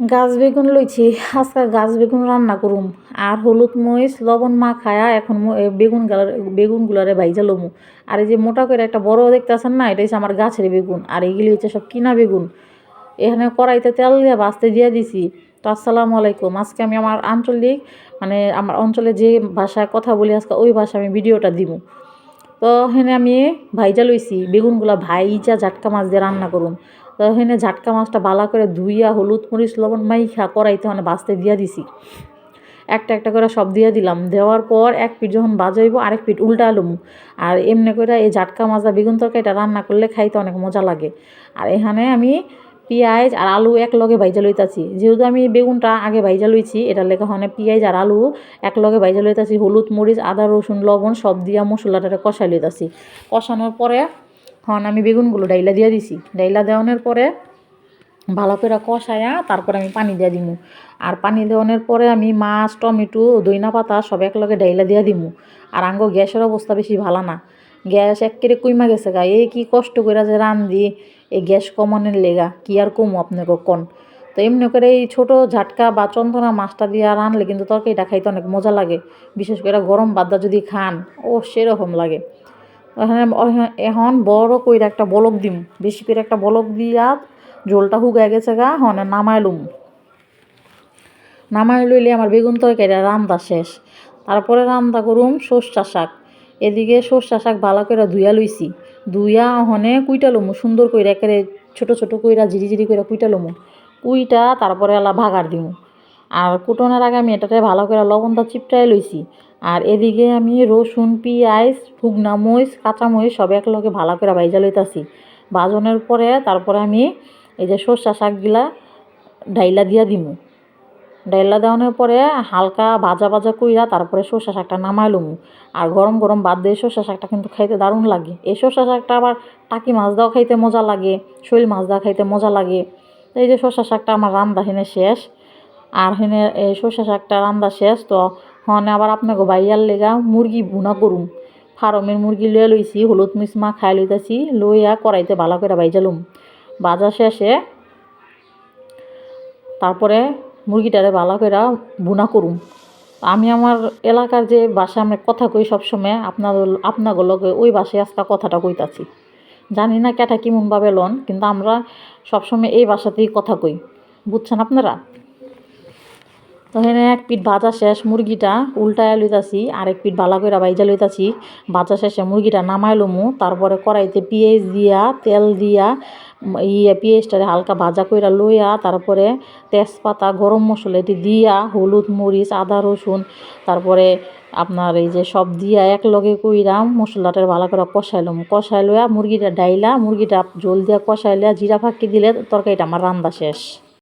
গাছ বেগুন লইছি, আজকে গাছ বেগুন রান্না করুম। আর হলুদ মরিচ, লবণ মা খায়া এখন বেগুন গালার বেগুনগুলারে ভাইজা লমু। আর এই যে মোটা করে একটা বড় দেখতেছেন না, এটা হচ্ছে আমার গাছের বেগুন। আর এইগুলি হচ্ছে সব কিনা বেগুন। এখানে কড়াইতে তেল দিয়ে বাঁচতে দিয়ে দিছি। তো আসসালামু আলাইকুম। আজকে আমি আমার আঞ্চলিক মানে আমার অঞ্চলে যে ভাষায় কথা বলি, আজকে ওই ভাষায় আমি ভিডিওটা দিব তো হেনে আমি ভাইজা লইছি, বেগুনগুলা ভাইজা ঝাটকা মাছ দিয়ে রান্না করুম। তো ঝাটকা মাছটা বালা করে ধুইয়া হলুদ মরিচ, লবণ মাইখা কড়াইতে মানে বাঁচতে দিয়া দিছি। একটা একটা করে সব দিয়ে দিলাম। দেওয়ার পর এক পিঠ যখন বাজাইব, আরেক পিঠ উল্টা আলুম। আর এমনি করে এই ঝাটকা মাজা বেগুন তরকারিটা রান্না করলে খাইতে অনেক মজা লাগে। আর এখানে আমি পেঁয়াজ আর আলু এক লগে ভাইজা লইতাছি। যেহেতু আমি বেগুনটা আগে ভাইজা লইছি এটার লেখা হয় পেঁয়াজ আর আলু এক লগে ভাইজা লইতাছি। হলুদ মরিচ, আদা, রসুন, লবণ সব দিয়া মশলাটারে কষাই লইতাছি। কষানোর পরে হন আমি বেগুনগুলো ডাইলা দিয়ে দিছি। ডাইলা দেওয়ানোর পরে ভালো করে কষায়া তারপরে আমি পানি দিয়ে দিমু। আর পানি দেওয়ানোর পরে আমি মাছ, টমেটো দইনা পাতা সব একলগে ডাইলা দিয়ে দিমু। আর আঙ্গ গ্যাসের অবস্থা বেশি ভালো না। গ্যাস একেরে কুইমা গেছে গা, এই কি কষ্ট করে যে রান্ধি, এই গ্যাস কমানোর লেগা, কি আর কমু আপনাকে কন? তো এমনি করে এই ছোটো ঝাটকা বা চন্দনা মাছটা দিয়ে রানলে কিন্তু তরকারিটা খাইতে অনেক মজা লাগে। বিশেষ করে গরম বাদা যদি খান ও সেরকম লাগে। এখানে এখন বড় কইরা একটা বলক দিম। বেশি করে একটা বলক দিয়া ঝোলটা হুগায় গেছে গা, হনে নামাই লুম। নামাই লইলে আমার বেগুন তরকারি রান্দা শেষ। তারপরে রান্দা করুম সর্ষা শাক। এদিকে সর্ষা শাক ভালো করে ধুইয়া লইছি। ধুইয়া হনে কুইটা লমু, সুন্দর কইরা একেবারে ছোট ছোট কইরা ঝিরি ঝিরি কইরা কুইটা লমু। কুইটা তারপরে এলা ভাগার দিমু। আর কুটনের আগে আমি এটাতে ভালো করে লবণটা চিপটাই লইছি। আর এদিকে আমি রসুন, পেঁয়াজ, শুকনা কাঁচা মরিচ সব একলগে ভালো করে ভাইজা লইতাছি। ভাজনের পরে তারপরে আমি এই যে সর্ষা শাকগুলা ডাইলা দিয়া দিমু। ডাইলা দেওয়ানোর পরে হালকা ভাজা ভাজা কইরা তারপরে সর্ষা শাকটা নামাই লমু। আর গরম গরম বাদ দিয়ে সর্ষা শাকটা কিন্তু খাইতে দারুণ লাগে। এই সর্ষা শাকটা আবার টাকি মাছ দাও খাইতে মজা লাগে, শৈল মাছ দাও খাইতে মজা লাগে। এই যে সর্ষা শাকটা আমার রান্দা হেনে শেষ। আর হেনে এই সর্ষা শাকটা রান্দা শেষ, তো হনে আবার আপনাকে বাইয়ার লেগা মুরগি ভুনা করুম। ফার্মের মুরগি লইয়া লইছি, হলুদ মিস মা খাই লইতাছি, লইয়া কড়াইতে ভালো করে বাইজালুম বাজার শেষে তারপরে মুরগিটারে ভালো করে বুনা করুম। আমি আমার এলাকার যে বাসায় আমি কথা কই সবসময় আপনার আপনার লগে ওই বাসায় আজকে কথাটা কইতাছি। জানি না কেটা কেমনভাবে লন, কিন্তু আমরা সবসময় এই বাসাতেই কথা কই। বুঝছেন আপনারা? তো এখানে এক পিঠ ভাজা শেষ, মুরগিটা উল্টায় লইতাছি, আরেক পিঠ ভালো করে বাইজা লইতাছি। ভাজা শেষে মুরগিটা নামাই লমু, তারপরে কড়াইতে পেঁয়াজ দিয়া, তেল দিয়া ইয়ে পেঁয়াজটারে হালকা ভাজা কইরা লইয়া, তারপরে তেজপাতা, গরম মশলা এটি দিয়া, হলুদ মরিচ, আদা, রসুন, তারপরে আপনার এই যে সব দিয়া এক লগে কইরা মশলাটার ভালো করে কষাইলাম কষাই লইয়া মুরগিটা ডাইলা, মুরগিটা জল দিয়া কষাইলা জিরা ফাঁকি দিলে তরকারিটা আমার রান্না শেষ।